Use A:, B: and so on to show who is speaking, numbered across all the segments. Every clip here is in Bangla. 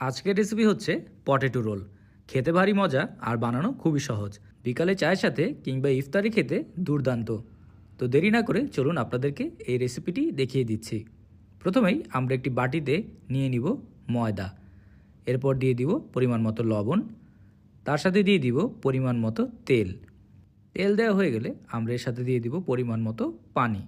A: আজকের রেসিপি হচ্ছে পটেটো রোল খেতে ভারী মজা আর বানানো খুবই সহজ। বিকালে চায়ের সাথে কিংবা ইফতারি খেতে দুর্দান্ত। তো দেরি না করে চলুন আপনাদেরকে এই রেসিপিটি দেখিয়ে দিচ্ছি। প্রথমেই আমরা একটি বাটিতে নিয়ে নিব ময়দা। এরপর দিয়ে দিব পরিমাণ মতো লবণ। তার সাথে দিয়ে দিব পরিমাণ মতো তেল। তেল দেওয়া হয়ে গেলে আমরা এর সাথে দিয়ে দিব পরিমাণ মতো পানি।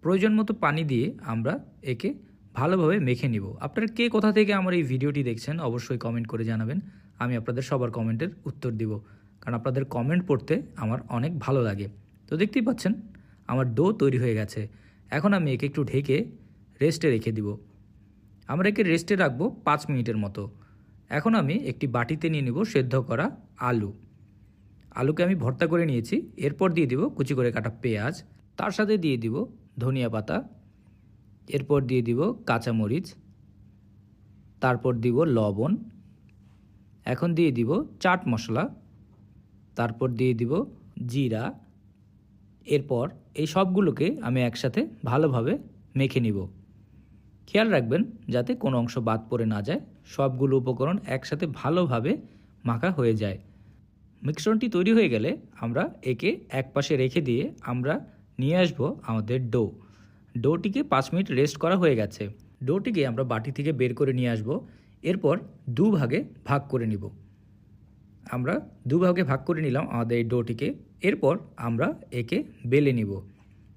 A: প্রয়োজন মতো পানি দিয়ে আমরা একে ভালোভাবে মেখে নিব। আপনারা কে কোথা থেকে আমার এই ভিডিওটি দেখছেন অবশ্যই কমেন্ট করে জানাবেন। আমি আপনাদের সবার কমেন্টের উত্তর দিব। কারণ আপনাদের কমেন্ট পড়তে আমার অনেক ভালো লাগে। তো দেখতেই পাচ্ছেন, আমার ডো তৈরি হয়ে গেছে। এখন আমি একে একটু ঢেকে রেস্টে রেখে দিব। আমরা একে রেস্টে রাখব পাঁচ মিনিটের মতো। এখন আমি একটি বাটিতে নিয়ে নেব সেদ্ধ করা আলু। আলুকে আমি ভর্তা করে নিয়েছি। এরপর দিয়ে দিব কুচি করে কাটা পেঁয়াজ। তার সাথে দিয়ে দিব ধনিয়া পাতা। এরপর দিয়ে দিব কাঁচামরিচ, তারপর দিব লবণ, এখন দিয়ে দিব চাট মশলা, তারপর দিয়ে দিব জিরা, এরপর এই সবগুলোকে আমি একসাথে ভালোভাবে মেখে নিব। খেয়াল রাখবেন যাতে কোনো অংশ বাদ পড়ে না যায়, সবগুলো উপকরণ একসাথে ভালোভাবে মাখা হয়ে যায়। মিশ্রণটি তৈরি হয়ে গেলে আমরা একে এক পাশে রেখে দিয়ে আমরা নিয়ে আসব আমাদের ডো। ডোটিকে পাঁচ মিনিট রেস্ট করা হয়ে গেছে। ডোটিকে আমরা বাটি থেকে বের করে নিয়ে আসব। এরপর দু ভাগে করে নিব। আমরা দু ভাগে ভাগ করে নিলাম আমাদের এই ডোটিকে। এরপর আমরা একে বেলে নিব।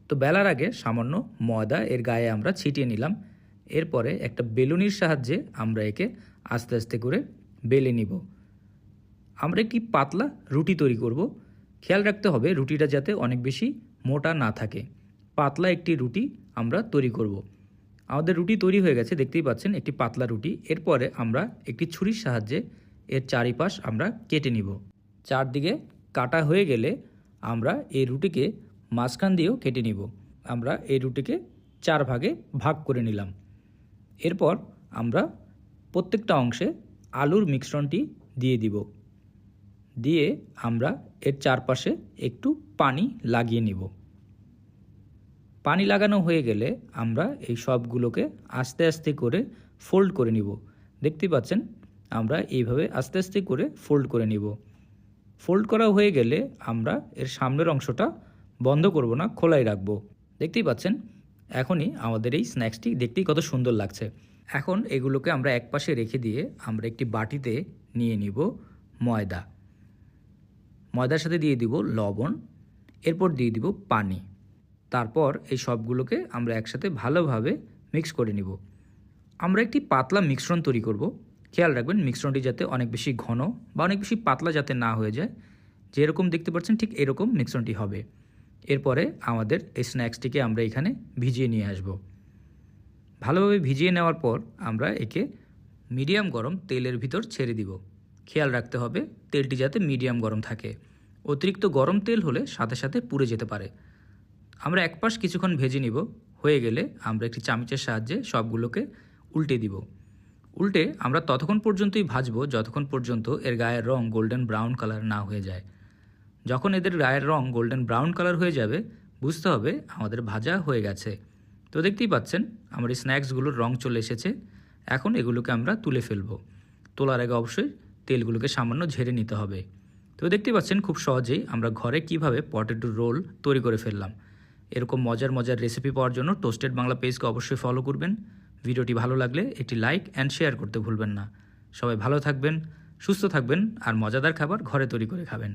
A: তো বেলার আগে সামান্য ময়দা এর গায়ে আমরা ছিটিয়ে নিলাম। এরপরে একটা বেলুনির সাহায্যে আমরা একে আস্তে আস্তে করে বেলে নিব। আমরা একটি পাতলা রুটি তৈরি করব। খেয়াল রাখতে হবে রুটিটা যাতে অনেক বেশি মোটা না থাকে। পাতলা একটি রুটি আমরা তৈরি করব। আমাদের রুটি তৈরি হয়ে গেছে, দেখতেই পাচ্ছেন, একটি পাতলা রুটি। এরপরে আমরা একটি ছুরির সাহায্যে এর চারিপাশ আমরা কেটে নিব। চারদিকে কাটা হয়ে গেলে আমরা এই রুটিকে মাঝখান দিয়েও কেটে নিব। আমরা এই রুটিকে চার ভাগে ভাগ করে নিলাম। এরপর আমরা প্রত্যেকটা অংশে আলুর মিশ্রণটি দিয়ে দিব। দিয়ে আমরা এর চারপাশে একটু পানি লাগিয়ে নিব। পানি লাগানো হয়ে গেলে আমরা এই সবগুলোকে আস্তে আস্তে করে ফোল্ড করে নিব। দেখতে পাচ্ছেন? আমরা এইভাবে আস্তে আস্তে করে ফোল্ড করে নিব। ফোল্ড করা হয়ে গেলে আমরা এর সামনের অংশটা বন্ধ করব না, খোলাই রাখব। দেখতেই পাচ্ছেন? এখনই আমাদের এই স্ন্যাক্সটি দেখতেই কত সুন্দর লাগছে। এখন এগুলোকে আমরা একপাশে রেখে দিয়ে আমরা একটি বাটিতে নিয়ে নিব ময়দা। ময়দার সাথে দিয়ে দিব লবণ, এরপর দিয়ে দিব পানি। তারপর এই সবগুলোকে আমরা একসাথে ভালোভাবে মিক্স করে নিব। আমরা একটি পাতলা মিশ্রণ তৈরি করব। খেয়াল রাখবেন মিশ্রণটি যাতে অনেক বেশি ঘন বা অনেক বেশি পাতলা যাতে না হয়ে যায়। যেরকম দেখতে পাচ্ছেন ঠিক এরকম মিশ্রণটি হবে। এরপরে আমাদের এই স্ন্যাক্সটিকে আমরা এখানে ভিজিয়ে নিয়ে আসব। ভালোভাবে ভিজিয়ে নেওয়ার পর আমরা একে মিডিয়াম গরম তেলের ভিতর ছেড়ে দিব। খেয়াল রাখতে হবে তেলটি যাতে মিডিয়াম গরম থাকে। অতিরিক্ত গরম তেল হলে সাথে সাথে পুড়ে যেতে পারে। আমরা এক পাশ কিছুক্ষণ ভেজে নিব। হয়ে গেলে আমরা একটি চামচের সাহায্যে সবগুলোকে উল্টে দিব। উল্টে আমরা ততক্ষণ পর্যন্তই ভাজবো, যতক্ষণ পর্যন্ত এর গায়ের রং গোল্ডেন ব্রাউন কালার না হয়ে যায়। যখন এদের গায়ের রং গোল্ডেন ব্রাউন কালার হয়ে যাবে, বুঝতে হবে আমাদের ভাজা হয়ে গেছে। তো দেখতেই পাচ্ছেন, আমার এই স্ন্যাক্সগুলোর রং চলে এসেছে। এখন এগুলোকে আমরা তুলে ফেলব। তোলার আগে অবশ্যই তেলগুলোকে সামান্য ঝেড়ে নিতে হবে। তো দেখতেই পাচ্ছেন, খুব সহজেই আমরা ঘরে কীভাবে পটেটো রোল তৈরি করে ফেললাম। এরকম মজার মজার রেসিপি পাওয়ার জন্য টোস্টেড বাংলা পেজকে অবশ্যই ফলো করবেন। ভিডিওটি ভালো লাগলে একটি লাইক অ্যান্ড শেয়ার করতে ভুলবেন না। সবাই ভালো থাকবেন, সুস্থ থাকবেন আর মজাদার খাবার ঘরে তৈরি করে খাবেন।